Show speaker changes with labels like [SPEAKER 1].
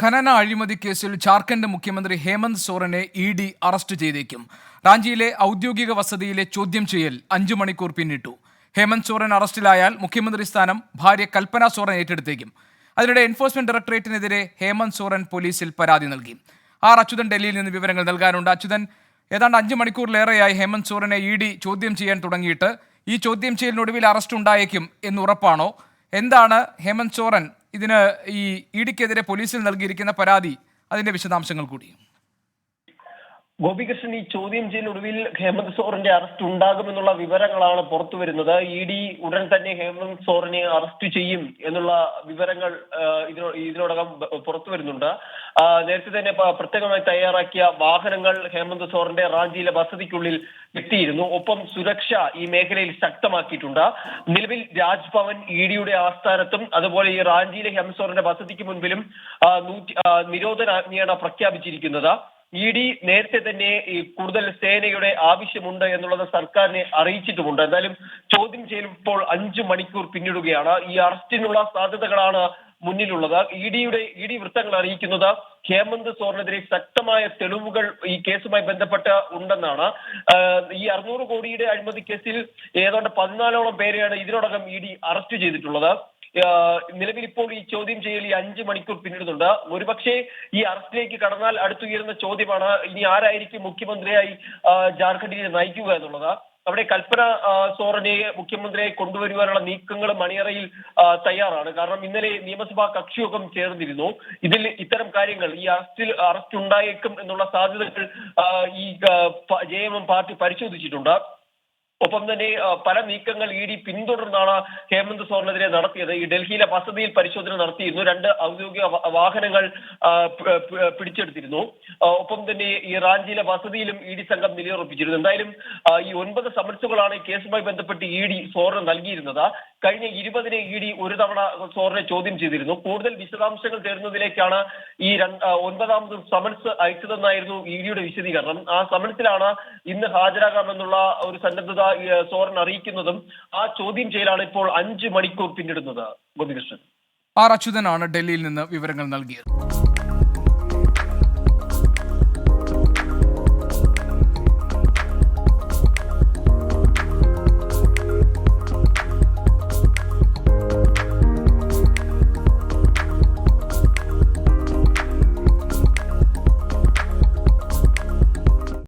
[SPEAKER 1] ഖനന അഴിമതി കേസിൽ ജാർഖണ്ഡ് മുഖ്യമന്ത്രി ഹേമന്ത് സോറനെ ഇ ഡി അറസ്റ്റ് ചെയ്തേക്കും. റാഞ്ചിയിലെ ഔദ്യോഗിക വസതിയിലെ ചോദ്യം ചെയ്യൽ അഞ്ചു മണിക്കൂർ പിന്നിട്ടു. ഹേമന്ത് സോറൻ അറസ്റ്റിലായാൽ മുഖ്യമന്ത്രി സ്ഥാനം ഭാര്യ കൽപ്പന സോറൻ ഏറ്റെടുത്തേക്കും. അതിനിടെ എൻഫോഴ്സ്മെന്റ് ഡയറക്ടറേറ്റിനെതിരെ ഹേമന്ത് സോറൻ പോലീസിൽ പരാതി നൽകി. ആർ അച്യുതൻ ഡൽഹിയിൽ നിന്ന് വിവരങ്ങൾ നൽകാനുണ്ട്. അച്യുതൻ ഏതാണ്ട് അഞ്ച് മണിക്കൂറിലേറെയായി ഹേമന്ത് സോറനെ ഇ ഡി ചോദ്യം ചെയ്യാൻ തുടങ്ങിയിട്ട് ഈ ചോദ്യം ചെയ്യലിനൊടുവിൽ അറസ്റ്റ് ഉണ്ടായേക്കും എന്ന് ഉറപ്പാണോ? എന്താണ് ഹേമന്ത് സോറൻ ഇതിന് ഈ ഇ ഡിക്കെതിരെ പോലീസിൽ നൽകിയിരിക്കുന്ന പരാതി അതിന്റെ വിശദാംശങ്ങൾ കൂടി.
[SPEAKER 2] ഗോപികൃഷ്ണൻ ഈ ചോദ്യം ചെയ്യലിനൊടുവിൽ ഹേമന്ത് സോറിന്റെ അറസ്റ്റ് ഉണ്ടാകുമെന്നുള്ള വിവരങ്ങളാണ് പുറത്തു വരുന്നത്. ഇ ഡി ഉടൻ തന്നെ ഹേമന്ത് സോറിനെ അറസ്റ്റ് ചെയ്യും എന്നുള്ള വിവരങ്ങൾ ഇതിനോ ഇതിനോടകം പുറത്തു വരുന്നുണ്ട്. നേരത്തെ തന്നെ പ്രത്യേകമായി തയ്യാറാക്കിയ വാഹനങ്ങൾ ഹേമന്ത് സോറിന്റെ റാഞ്ചിയിലെ വസതിക്കുള്ളിൽ എത്തിയിരുന്നു. ഒപ്പം സുരക്ഷ ഈ മേഖലയിൽ ശക്തമാക്കിയിട്ടുണ്ട്. നിലവിൽ രാജ്ഭവൻ ഇ ഡിയുടെ ആസ്ഥാനത്തും അതുപോലെ ഈ റാഞ്ചിയിലെ ഹേമന്ത് സോറിന്റെ വസതിക്ക് മുൻപിലും നിരോധനാജ്ഞയാണ് പ്രഖ്യാപിച്ചിരിക്കുന്നത്. ഇ ഡി നേരത്തെ തന്നെ ഈ കൂടുതൽ സേനയുടെ ആവശ്യമുണ്ട് എന്നുള്ളത് സർക്കാരിനെ അറിയിച്ചിട്ടുമുണ്ട്. എന്തായാലും ചോദ്യം ചെയ്യുമ്പോൾ അഞ്ചു മണിക്കൂർ പിന്നിടുകയാണ്. ഈ അറസ്റ്റിനുള്ള സാധ്യതകളാണ് മുന്നിലുള്ളത്. ഇ ഡിയുടെ ഇ ഡി വൃത്തങ്ങൾ അറിയിക്കുന്നത് ഹേമന്ത് സോറിനെതിരെ ശക്തമായ തെളിവുകൾ ഈ കേസുമായി ബന്ധപ്പെട്ട് ഉണ്ടെന്നാണ്. ഈ അറുന്നൂറ് കോടിയുടെ അഴിമതി കേസിൽ ഏതാണ്ട് പതിനാലോളം പേരെയാണ് ഇതിനോടകം ഇ ഡി അറസ്റ്റ് ചെയ്തിട്ടുള്ളത്. നിലവിൽ ഇപ്പോൾ ഈ ചോദ്യം ചെയ്യൽ ഈ അഞ്ച് മണിക്കൂർ പിന്നിടുന്നുണ്ട്. ഒരുപക്ഷെ ഈ അറസ്റ്റിലേക്ക് കടന്നാൽ അടുത്തുയരുന്ന ചോദ്യമാണ് ഇനി ആരായിരിക്കും മുഖ്യമന്ത്രിയായി ജാർഖണ്ഡിനെ നയിക്കുക എന്നുള്ളത്. അവിടെ കൽപ്പന സോറനെ മുഖ്യമന്ത്രിയായി കൊണ്ടുവരുവാനുള്ള നീക്കങ്ങളും മണിയറയിൽ തയ്യാറാണ്. കാരണം ഇന്നലെ നിയമസഭാ കക്ഷിയോഗം ചേർന്നിരുന്നു. ഇതിൽ ഇത്തരം കാര്യങ്ങൾ ഈ അറസ്റ്റിൽ അറസ്റ്റ് ഉണ്ടായേക്കും എന്നുള്ള സാധ്യതകൾ ഈ ജെ എം എം പാർട്ടി പരിശോധിച്ചിട്ടുണ്ട്. ഒപ്പം തന്നെ പല നീക്കങ്ങൾ ഇ ഡി പിന്തുടർന്നാണ് ഹേമന്ത് സോറിനെതിരെ നടത്തിയത്. ഈ ഡൽഹിയിലെ വസതിയിൽ പരിശോധന നടത്തിയിരുന്നു രണ്ട് ഔദ്യോഗിക വാഹനങ്ങൾ പിടിച്ചെടുത്തിരുന്നു. ഒപ്പം തന്നെ ഈ റാഞ്ചിയിലെ വസതിയിലും ഇ ഡി സംഘം നിലയുറപ്പിച്ചിരുന്നു. എന്തായാലും ഈ ഒൻപത് സമൻസുകളാണ് ഈ കേസുമായി ബന്ധപ്പെട്ട് ഇ ഡി സോറിന് നൽകിയിരുന്നത്. കഴിഞ്ഞ ഇരുപതിന് ഇ ഡി ഒരു തവണ സോറിനെ ചോദ്യം ചെയ്തിരുന്നു. കൂടുതൽ വിശദാംശങ്ങൾ തേടുന്നതിലേക്കാണ് ഈ ഒൻപതാമത് സമൻസ് അയച്ചതെന്നായിരുന്നു ഇ ഡിയുടെ വിശദീകരണം. ആ സമൻസിലാണ് ഇന്ന് ഹാജരാകാമെന്നുള്ള ഒരു സന്നദ്ധത സോറൻ അറിയിക്കുന്നതും ആ ചോദ്യം ചെയ്യലാണ് ഇപ്പോൾ അഞ്ച് മണിക്കൂർ പിന്നിടുന്നത് ഗോപികൃഷ്ണൻ.
[SPEAKER 1] ആർ അച്യുതനാണ് ഡൽഹിയിൽ നിന്ന് വിവരങ്ങൾ നൽകിയത്.